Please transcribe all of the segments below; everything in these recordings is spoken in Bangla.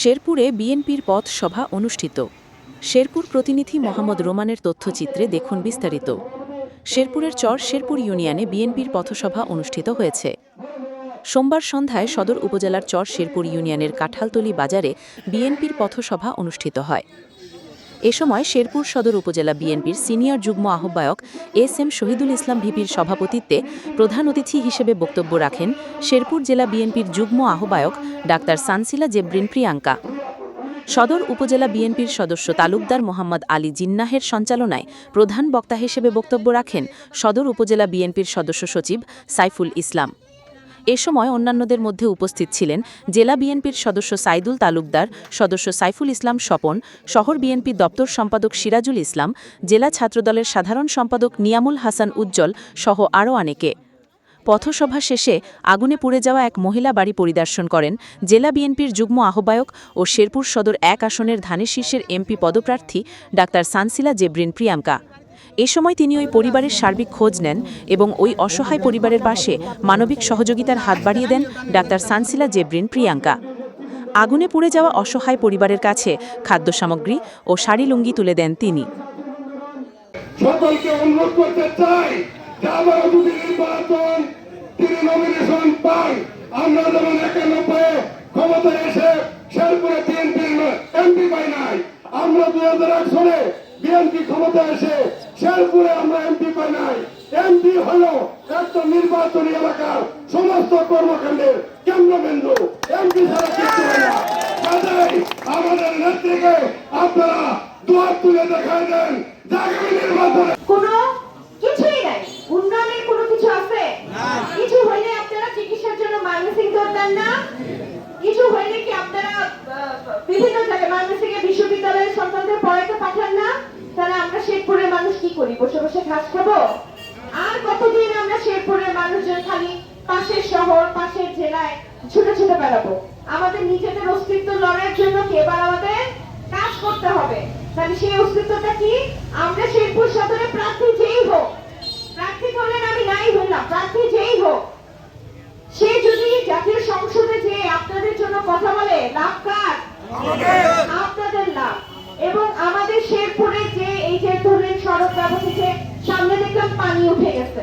শেরপুরে বিএনপির পথ সভা অনুষ্ঠিত। শেরপুর প্রতিনিধি মোহাম্মদ রোমানের তথ্যচিত্রে দেখুন বিস্তারিত। শেরপুরের চর শেরপুর ইউনিয়নে বিএনপির পথসভা অনুষ্ঠিত হয়েছে। সোমবার সন্ধ্যায় সদর উপজেলার চর শেরপুর ইউনিয়নের কাঁঠালতলি বাজারে বিএনপির পথসভা অনুষ্ঠিত হয়। এ সময় শেরপুর সদর উপজেলা বিএনপির সিনিয়র যুগ্ম আহ্বায়ক এস এম শহীদুল ইসলাম ভিপির সভাপতিত্বে প্রধান অতিথি হিসেবে বক্তব্য রাখেন শেরপুর জেলা বিএনপির যুগ্ম আহ্বায়ক ডাক্তার সানসিলা জেব্রিন প্রিয়াঙ্কা। সদর উপজেলা বিএনপির সদস্য তালুকদার মোহাম্মদ আলী জিন্নাহের সঞ্চালনায় প্রধান বক্তা হিসেবে বক্তব্য রাখেন সদর উপজেলা বিএনপির সদস্য সচিব সাইফুল ইসলাম। এ সময় অন্যান্যদের মধ্যে উপস্থিত ছিলেন জেলা বিএনপির সদস্য সাইদুল তালুকদার, সদস্য সাইফুল ইসলাম স্বপন, শহর বিএনপি দপ্তর সম্পাদক সিরাজুল ইসলাম, জেলা ছাত্রদলের সাধারণ সম্পাদক নিয়ামুল হাসান উজ্জ্বল সহ আরও অনেকে। পথসভা শেষে আগুনে পুড়ে যাওয়া এক মহিলা বাড়ি পরিদর্শন করেন জেলা বিএনপির যুগ্ম আহ্বায়ক ও শেরপুর সদর এক আসনের ধানের শীর্ষের এমপি পদপ্রার্থী ডাক্তার সানসিলা জেব্রিন প্রিয়াঙ্কা। এ সময় তিনি ওই পরিবারের সার্বিক খোঁজ নেন এবং ওই অসহায় পরিবারের পাশে মানবিক সহযোগিতার হাত বাড়িয়ে দেন ডাক্তার সানসিলা জেব্রিন প্রিয়াঙ্কা। আগুনে পুড়ে যাওয়া অসহায় পরিবারের কাছে খাদ্য সামগ্রী ও শাড়ি লুঙ্গি তুলে দেন তিনি। আমরা ক্ষমতায় এসে শেরপুরে এমপি পাই নাই। আমরা দুই হাজার এক সালে বিএনপি ক্ষমতায় এসে শেরপুরে আমরা এমপি পাই নাই। এমপি হলো একটা নির্বাচনী এলাকার সমস্ত কর্মকাণ্ডের কেন্দ্রবিন্দু। এমপি ছাড়া কিছু হয় না। কাজেই আমাদের নেত্রীকে আপনারা দুয়ার তুলে দেখাই দেন আগামী নির্বাচনে কোনো কিছুই নাই। উন্নয়নের কোনো কিছু আছে? কিছু হইলে আপনারা চিকিৎসার জন্য ময়মনসিং ধরতেন না? কিছু হইলে কি আপনারা বিভিন্ন জায়গায় ময়মনসিং এ বিশ্ববিদ্যালয়ের সন্তানদের পড়াইতে পাঠান না তাহলে আমরা শেরপুরের মানুষ কি করি? বসে বসে ঘাস খাব? আর কতদিন আমরা শেরপুরের মানুষজন খালি পাশের শহর, পাশের জেলায় ছুটে ছুটে বেড়াবো? আমাদের নিজেদের অস্তিত্ব লড়াইয়ের জন্য এবার আমাদের কাজ করতে হবে। তাহলে সেই অস্তিত্বটা কি? আমরা শেরপুর সদরে প্রার্থী যেই হোক, প্রার্থী হলেন আমি নাই হইলাম প্রার্থী যেই হোক, সে যদি জাতীয় সংসদে যে আপনাদের জন্য কথা বলে, লাভ কার? পানি উঠে গেছে।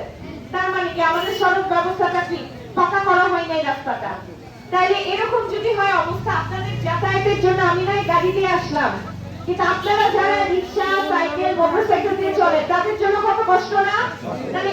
তার মানে কি আমাদের সড়ক ব্যবস্থাটা কি? পাকা করা হয় নাই রাস্তাটা। তাইলে এরকম যদি হয় অবস্থা, আপনাদের যাতায়াতের জন্য আমি নাই গাড়ি দিয়ে আসলাম। কিন্তু আপনারা যারা রিক্সা, সাইকেল, মোটরসাইকেল দিয়ে চলে, তাদের জন্য কত কষ্ট না? তাহলে